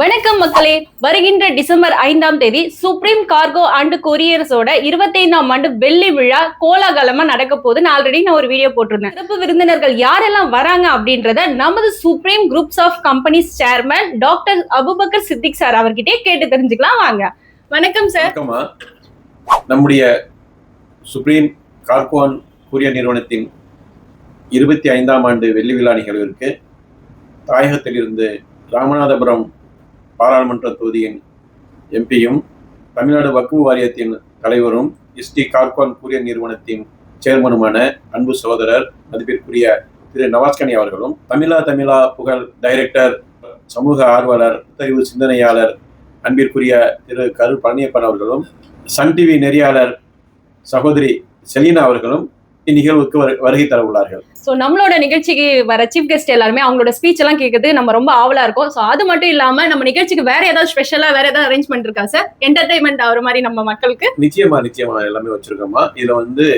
வணக்கம் மக்களே. வருகின்ற டிசம்பர் ஐந்தாம் தேதி சுப்ரீம் கார்கோ அண்ட் கொரியர்ஸோட இருபத்தைந்தாம் ஆண்டு வெள்ளி விழா கோலாகலமா நடக்க போகுதுன்னு ஆல்ரெடி நான் ஒரு வீடியோ போட்டிருந்தேன். சிறப்பு விருந்தினர்கள் யாரெல்லாம் வராங்க அப்படின்றத நமது supreme groups of companies chairman doctor Abubakkar Siddique sir அவர்கிட்டயே கேட்டு தெரிஞ்சுக்கலாம் வாங்க. வணக்கம் சார் நம்முடைய சுப்ரீம் கார்போன் கொரியர் நிறுவனத்தின் இருபத்தி ஐந்தாம் ஆண்டு வெள்ளி விழா நிகழ்விற்கு தாயகத்திலிருந்து ராமநாதபுரம் பாராளுமன்ற தொகுதியின் எம்பியும் தமிழ்நாடு வக்கு வாரியத்தின் தலைவரும் இஸ்டி கார்போன் கூரிய நிறுவனத்தின் சேர்மனுமான அன்பு சகோதரர் மதிப்பிற்குரிய திரு நவாஸ்கனி அவர்களும் தமிழா தமிழா புகழ் டைரக்டர் சமூக ஆர்வலர் தெரிவு சிந்தனையாளர் அன்பிற்குரிய திரு கரு பழனியப்பன் அவர்களும் சன் டிவி நெறியாளர் சகோதரி செலீனா அவர்களும் இந்நிகழ்வுக்கு வரு- வருகை தர உள்ளார்கள். சோ நம்மளோட நிகழ்ச்சிக்கு வர சீஃப் கெஸ்ட் எல்லாருமே அவங்களோட ஸ்பீச் எல்லாம் கேட்கறது நம்ம ரொம்ப ஆவலா இருக்கும். சோ அது மட்டும் இல்லாம நம்ம நிகழ்ச்சிக்கு வேற ஏதாவது ஸ்பெஷலா வேற ஏதாவது அரேஞ்ச்மெண்ட் இருக்கா சார் என்டர்டைன்மெண்ட் ஆகிற மாதிரி நம்ம மக்களுக்கு? நிச்சயமா நிச்சயமா. எல்லாமே வச்சிருக்கோமா இதுல வந்து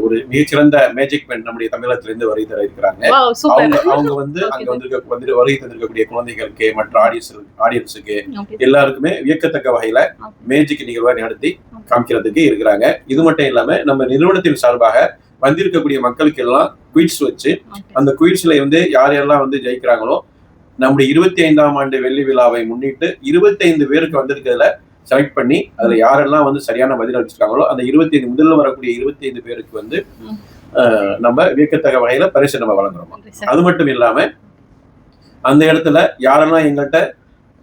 ஒரு மிகச்சிறந்த மேஜிக் பெண் நம்முடைய தமிழகத்திலிருந்து வருகை தர இருக்கிறாங்க. அவங்க சூப்பர் அவங்க வந்து அங்க வந்திருக்க வந்து வருகை தந்திருக்கக்கூடிய குழந்தைகளுக்கு மற்ற ஆடியன்ஸ் ஆடியன்ஸுக்கு எல்லாருக்குமே வியக்கத்தக்க வகையில மேஜிக் நிகழ்வா நடத்தி காமிக்கிறதுக்கு இருக்கிறாங்க. இது மட்டும் இல்லாம நம்ம நிறுவனத்தின் சார்பாக வந்திருக்கக்கூடிய மக்களுக்கு எல்லாம் குயிட்ஸ் வச்சு அந்த குயிட்ஸ்ல வந்து யார் யாரெல்லாம் வந்து ஜெயிக்கிறாங்களோ நம்முடைய இருபத்தி ஐந்தாம் ஆண்டு வெள்ளி விழாவை முன்னிட்டு இருபத்தைந்து பேருக்கு வந்திருக்கிறதுல செலக்ட் பண்ணி அதுல யாரெல்லாம் வந்து சரியான பதில் அளிச்சிருக்காங்களோ அந்த இருபத்தி ஐந்து முதல்ல வரக்கூடிய இருபத்தி ஐந்து பேருக்கு வந்து நம்ம வியக்கத்தக்க வகையில பரிசு நம்ம வழங்குறோம். அது மட்டும் இல்லாம அந்த இடத்துல யாரெல்லாம் எங்கள்கிட்ட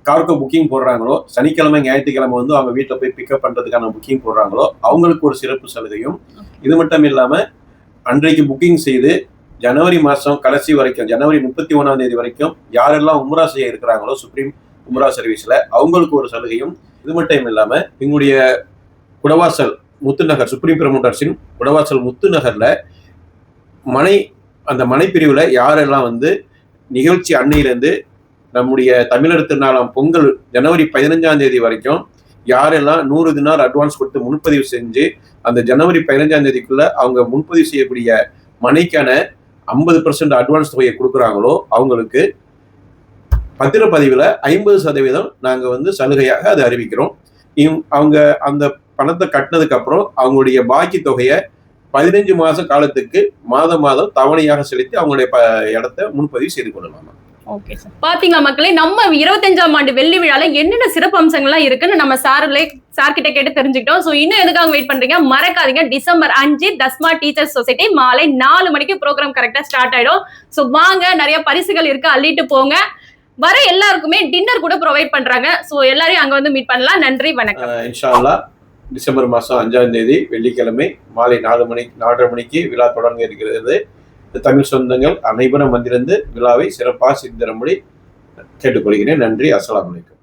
கார்கோ புக்கிங் போடுறாங்களோ சனிக்கிழமை ஞாயிற்றுக்கிழமை வந்து அவங்க வீட்டில் போய் பிக்கப் பண்றதுக்கான புக்கிங் போடுறாங்களோ அவங்களுக்கு ஒரு சிறப்பு சலுகையும். இது மட்டும் இல்லாம அன்றைக்கு புக்கிங் செய்து ஜனவரி மாசம் கடைசி வரைக்கும் ஜனவரி முப்பத்தி ஒண்ணாம் தேதி வரைக்கும் யாரெல்லாம் உம்ரா செய்ய இருக்கிறாங்களோ சுப்ரீம் உம்ரா சர்வீஸ்ல அவங்களுக்கு ஒரு சலுகையும். இது மட்டும் இல்லாம எங்களுடைய குடவாசல் முத்துநகர் சுப்ரீம் பிரமோட்டர்ஸின் குடவாசல் முத்துநகர்ல மனை அந்த மனைப்பிரிவுல யாரெல்லாம் வந்து நிகழ்ச்சி அன்னையிலேருந்து நம்முடைய தமிழர் திருநாளாம் பொங்கல் ஜனவரி பதினஞ்சாம் தேதி வரைக்கும் யாரெல்லாம் நூறு தினார் அட்வான்ஸ் கொடுத்து முன்பதிவு செஞ்சு அந்த ஜனவரி பதினஞ்சாம் தேதிக்குள்ள அவங்க முன்பதிவு செய்யக்கூடிய மனைக்கான ஐம்பது பர்சன்ட் அட்வான்ஸ் தொகையை கொடுக்குறாங்களோ அவங்களுக்கு பத்திரப்பதிவில் ஐம்பது சதவீதம் நாங்கள் வந்து சலுகையாக அதை அறிவிக்கிறோம். இவ்- அவங்க அந்த பணத்தை கட்டினதுக்கு அப்புறம் அவங்களுடைய பாக்கி தொகையை பதினஞ்சு மாத காலத்துக்கு மாதம் மாதம் தவணையாக செலுத்தி அவங்களுடைய ப இடத்த முன்பதிவு செய்து கொள்ளலாம். ஓகே சார் பாத்தீங்களா மக்களே நம்ம இருபத்தஞ்சாம் ஆண்டு வெள்ளி விழால என்னென்ன சிறப்பு அம்சங்கள்லாம் இருக்குன்னு நம்ம சார்ல சார்கிட்ட கேட்டு தெரிஞ்சுக்கிட்டோம். ஸோ இன்னும் எதுக்காக வெயிட் பண்றீங்க? மறக்காதீங்க. டிசம்பர் அஞ்சு தஸ்மா டீச்சர்ஸ் சொசைட்டி மாலை நாலு மணிக்கு ப்ரோக்ராம் கரெக்டா ஸ்டார்ட் ஆயிடும். ஸோ வாங்க நிறைய பரிசுகள் இருக்கு. அள்ளிட்டு போங்க. வர எல்லாருக்குமே டின்னர் கூட ப்ரொவைட் பண்றாங்க. ஸோ எல்லாரையும் அங்க வந்து மீட் பண்ணலாம். நன்றி வணக்கம். அஹ் இன்ஷா டிசம்பர் மாதம் அஞ்சாம் தேதி வெள்ளிக்கிழமை மாலை நாலு மணி நாலரை மணிக்கு விழா தொடங்க இருக்கிறது. தமிழ் சொந்தங்கள் அனைவரும் வந்திருந்து விழாவை சிறப்பாக சிந்திரம்படி கேட்டுக்கொள்கிறேன். நன்றி. அஸ்லாம் வலைக்கம்